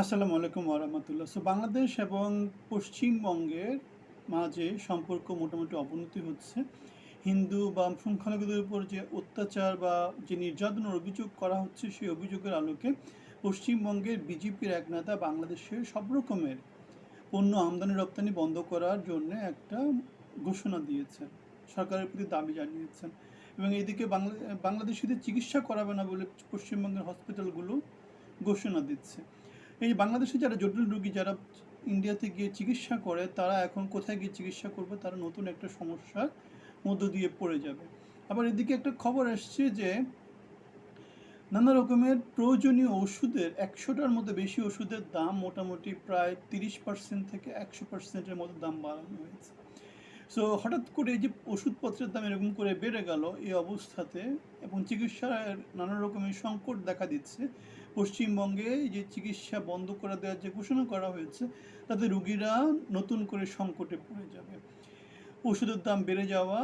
আসসালামু আলাইকুম ওরহামতুল্লাহ সো বাংলাদেশ এবং পশ্চিমবঙ্গের মাঝে সম্পর্ক মোটামুটি অবনতি হচ্ছে। হিন্দু বা সংখ্যালঘুদের উপর যে অত্যাচার বা যে নির্যাতনের অভিযোগ করা হচ্ছে, সেই অভিযোগের আলোকে পশ্চিমবঙ্গের বিজেপির এক নেতা বাংলাদেশের সব রকমের পণ্য আমদানি রপ্তানি বন্ধ করার জন্য একটা ঘোষণা দিয়েছেন। সরকারের প্রতি দাবি জানিয়েছেন। এবং এদিকে বাংলা, বাংলাদেশিদের চিকিৎসা করাবে না বলে পশ্চিমবঙ্গের হসপিটালগুলো ঘোষণা দিচ্ছে। এই বাংলাদেশে যারা জটিল রোগী যারা ইন্ডিয়াতে গিয়ে চিকিৎসা করে, তারা এখন কোথায় গিয়ে চিকিৎসা করবে? তারা নতুন একটা সমস্যার মধ্য দিয়ে পড়ে যাবে। আবার এদিকে একটা খবর আসছে যে, নানা রকমের প্রয়োজনীয় ওষুধের একশোটার মধ্যে বেশি ওষুধের দাম মোটামুটি প্রায় তিরিশ পার্সেন্ট থেকে একশো পার্সেন্টের মতো দাম বাড়ানো হয়েছে। সো হঠাৎ করে যে ওষুধপত্রের দাম এরকম করে বেড়ে গেল, এই অবস্থাতে এবং চিকিৎসার নানা রকমের সংকট দেখা দিচ্ছে। পশ্চিমবঙ্গে যে চিকিৎসা বন্ধ করে দেওয়ার যে ঘোষণা করা হয়েছে, তাতে রুগীরা নতুন করে সংকটে পড়ে যাবে। ওষুধের দাম বেড়ে যাওয়া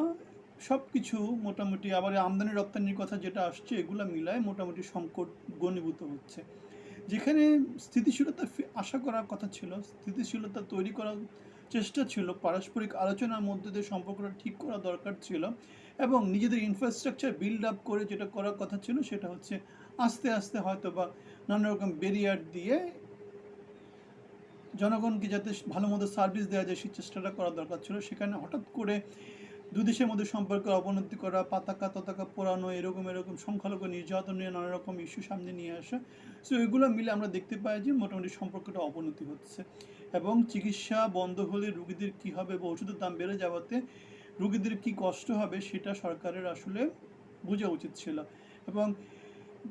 সব কিছু মোটামুটি আবার আমদানি রপ্তানির কথা যেটা আসছে, এগুলো মিলায় মোটামুটি সংকট ঘনীভূত হচ্ছে। যেখানে স্থিতিশীলতা আশা করার কথা ছিল, স্থিতিশীলতা তৈরি করার চেষ্টা ছিল, পারস্পরিক আলোচনার মধ্যে দিয়ে সম্পর্কটা ঠিক করা দরকার ছিল এবং নিজেদের ইনফ্রাস্ট্রাকচার বিল্ড আপ করে যেটা করার কথা ছিল সেটা হচ্ছে আস্তে আস্তে হয়তো বা নানা রকম ব্যারিয়ার দিয়ে জনগণকে যাতে ভালো মতো সার্ভিস দেওয়া যায় সেই চেষ্টাটা করা দরকার ছিল। সেখানে হঠাৎ করে দুই দেশের মধ্যে সম্পর্কের অবনতি করা, পাতাকা ততাকা পোড়ানো, এরকম এরকম সংখ্যালঘু নির্যাতন নিয়ে নানা রকম ইস্যু সামনে নিয়ে আসা। সো এগুলো মিলে আমরা দেখতে পাই যে মোটামুটি সম্পর্কটা অবনতি হচ্ছে এবং চিকিৎসা বন্ধ হলে রুগীদের কী হবে বা ওষুধের দাম বেড়ে যাওয়াতে রুগীদের কী কষ্ট হবে সেটা সরকারের আসলে বোঝা উচিত ছিল। এবং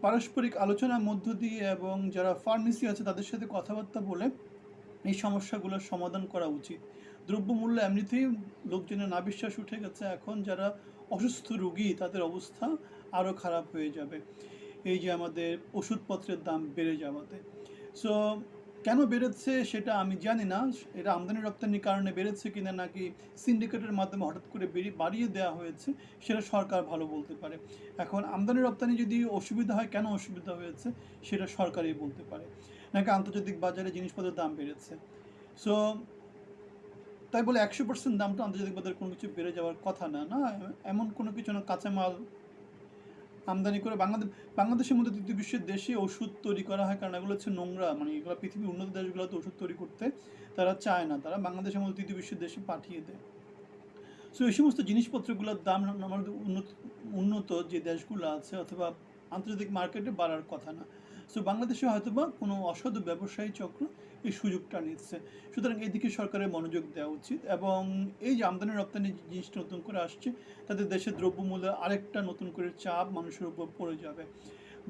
পারস্পরিক আলোচনার মধ্য দিয়ে এবং যারা ফার্মেসি আছে তাদের সাথে কথাবার্তা বলে এই সমস্যাগুলোর সমাধান করা উচিত। দ্রব্যমূল্য এমনিতেই লোকজনের না বিশ্বাস উঠে গেছে। এখন যারা অসুস্থ রুগী, তাদের অবস্থা আরও খারাপ হয়ে যাবে। এই যে আমাদের ওষুধপত্রের দাম বেড়ে যাওয়াতে। সো কেন বেড়েছে সেটা আমি জানি না। এটা আমদানি রপ্তানির কারণে বেড়েছে কিনা নাকি সিন্ডিকেটের মাধ্যমে হঠাৎ করে বাড়িয়ে দেওয়া হয়েছে, সেটা সরকার ভালো বলতে পারে। এখন আমদানি রপ্তানি যদি অসুবিধা হয়, কেন অসুবিধা হয়েছে, সেটা সরকারই বলতে পারে। নাকি আন্তর্জাতিক বাজারে জিনিসপত্রের দাম বেড়েছে। সো তাই বলে একশো পার্সেন্ট দামটা আন্তর্জাতিক বাজারে কোনো কিছু বেড়ে যাওয়ার কথা না না? এমন কোনো কিছু না, কাঁচামাল আমদানি করে বাংলাদেশ, বাংলাদেশের মধ্যে তৃতীয় বিশ্বের দেশে ওষুধ তৈরি করা হয়, কারণ এগুলো হচ্ছে নোংরা মানে এগুলো পৃথিবীর উন্নত দেশগুলোতে ওষুধ তৈরি করতে তারা চায় না, তারা বাংলাদেশের মধ্যে তৃতীয় বিশ্বের দেশে পাঠিয়ে দেয়। সো এই সমস্ত জিনিসপত্রগুলোর দাম আমাদের উন্নত উন্নত যে দেশগুলো আছে, অথবা আন্তর্জাতিক মার্কেটে বাড়ার কথা না। সো বাংলাদেশে হয়তোবা কোনো অসাধু ব্যবসায়ী চক্র এই সুযোগটা নিচ্ছে। সুতরাং এদিকে সরকারের মনোযোগ দেওয়া উচিত এবং এই যে আমদানি রপ্তানি জিনিসটা নতুন করে আসছে তাদের দেশের দ্রব্যমূল্যের আরেকটা নতুন করে চাপ মানুষের উপর পড়ে যাবে।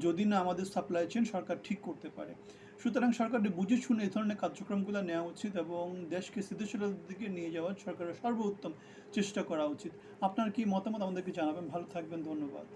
যদি না আমাদের সাপ্লাই চেন সরকার ঠিক করতে পারে। সুতরাং সরকারের বুঝে শুনে এই ধরনের কার্যক্রমগুলো নেওয়া উচিত এবং দেশকে স্থিতিশীলতার দিকে নিয়ে যাওয়ার সরকারের সর্বোত্তম চেষ্টা করা উচিত। আপনার কি মতামত আমাদেরকে জানাবেন? ভালো থাকবেন, ধন্যবাদ।